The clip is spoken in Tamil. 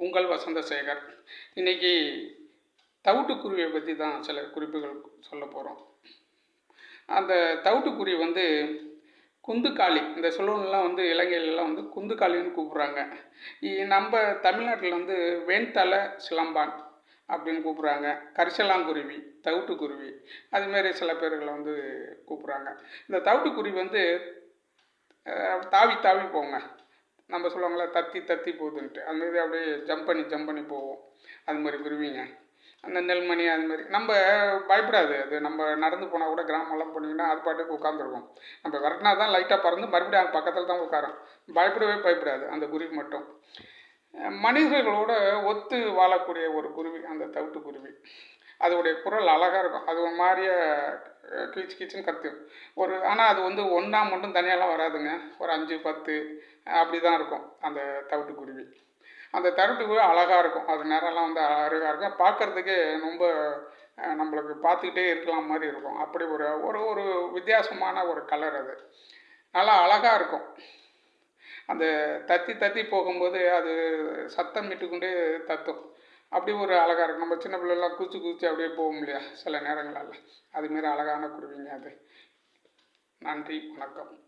உங்கள் வசந்தசேகர். இன்னைக்கு தவிட்டுக்குருவியை பற்றி தான் சில குறிப்புகள் சொல்ல போகிறோம் அந்த தவிட்டுக்குருவி வந்து குந்துக்காளி. இந்த சொல்லுவங்கெல்லாம் வந்து இலங்கையிலலாம் வந்து குந்துக்காளின்னு கூப்பிட்றாங்க. இ- நம்ம தமிழ்நாட்டில் வந்து வேன்தலை சிலம்பான் அப்படின்னு கூப்பிட்றாங்க. கரிசலாங்குருவி தவிட்டுக்குருவி அதுமாரி சில பேர்களை வந்து கூப்பிட்றாங்க. இந்த தவிட்டுக்குருவி வந்து தாவி தாவி போங்க. நம்ம சொல்லுவாங்களே தத்தி தத்தி போகுதுன்ட்டு. அந்த மாதிரி அப்படியே ஜம்ப் பண்ணி ஜம்ப் பண்ணி போவோம். அது மாதிரி குருவிங்க அந்த நெல்மணி அது மாதிரி. நம்ம பயப்படாது. அது நம்ம நடந்து போனால் கூட கிராமம்லாம் போனீங்கன்னா அது பாட்டுக்கு உட்காந்துருக்கும் நம்ம விரட்டினா தான் லைட்டாக பறந்து மறுபடியும் அது பக்கத்தில் தான் உட்காரும். பயப்படவே பயப்படாது. அந்த குருவி மட்டும். மனிதர்களோட ஒத்து வாழக்கூடிய ஒரு குருவி அந்த தவிட்டு குருவி. அதோடைய குரல் அழகாக இருக்கும். அது ஒரு மாதிரியே கீச்சு கீச்சுன்னு கத்தும். ஒரு ஆனால் அது வந்து ஒன்றா மட்டும் தனியாலாம் வராதுங்க. ஒரு அஞ்சு பத்து அப்படி தான் இருக்கும் அந்த தவிட்டு குருவி. அந்த தவிட்டு குருவி அழகாக இருக்கும். அது நேரம்லாம் வந்து அழகாக இருக்கும். பார்க்கறதுக்கே ரொம்ப நம்மளுக்கு பார்த்துக்கிட்டே இருக்கலாம் மாதிரி இருக்கும். அப்படி ஒரு ஒரு ஒரு வித்தியாசமான ஒரு கலர் அது. நல்லா அழகாக இருக்கும். அந்த தத்தி தத்தி போகும்போது அது சத்தம் இட்டுக்கொண்டே தத்தும். அப்படி ஒரு அழகாக இருக்கும். நம்ம சின்ன பிள்ளைலாம் குச்சி குச்சி அப்படியே போகும் இல்லையா? சில நேரங்களில். அதுமாரி அழகான குருவிங்க அது. நன்றி வணக்கம்.